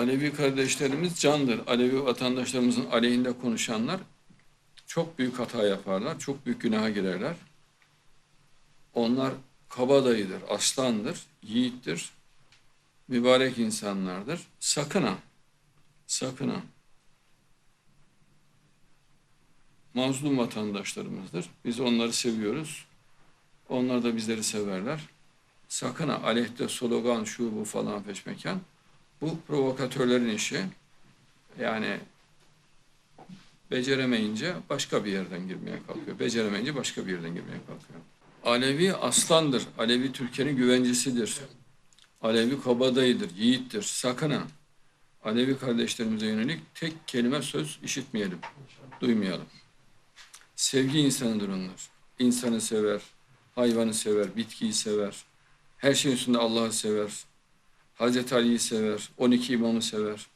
Alevi kardeşlerimiz candır. Alevi vatandaşlarımızın aleyhinde konuşanlar çok büyük hata yaparlar, çok büyük günaha girerler. Onlar kabadayıdır, aslandır, yiğittir, mübarek insanlardır. Sakın ha, sakın ha. Mazlum vatandaşlarımızdır. Biz onları seviyoruz. Onlar da bizleri severler. Sakın ha aleyhte slogan şu bu falan peşmekan. Bu provokatörlerin işi. Yani beceremeyince başka bir yerden girmeye kalkıyor. Beceremeyince başka bir yerden girmeye kalkıyor. Alevi aslandır. Alevi Türkiye'nin güvencesidir. Alevi kabadayıdır, yiğittir. Sakın ha. Alevi kardeşlerimize yönelik tek kelime söz işitmeyelim, duymayalım. Sevgi insanıdır onlar. İnsanı sever, hayvanı sever, bitkiyi sever. Her şeyin üstünde Allah'ı sever. Hazreti Ali'yi sever, 12 imamı sever.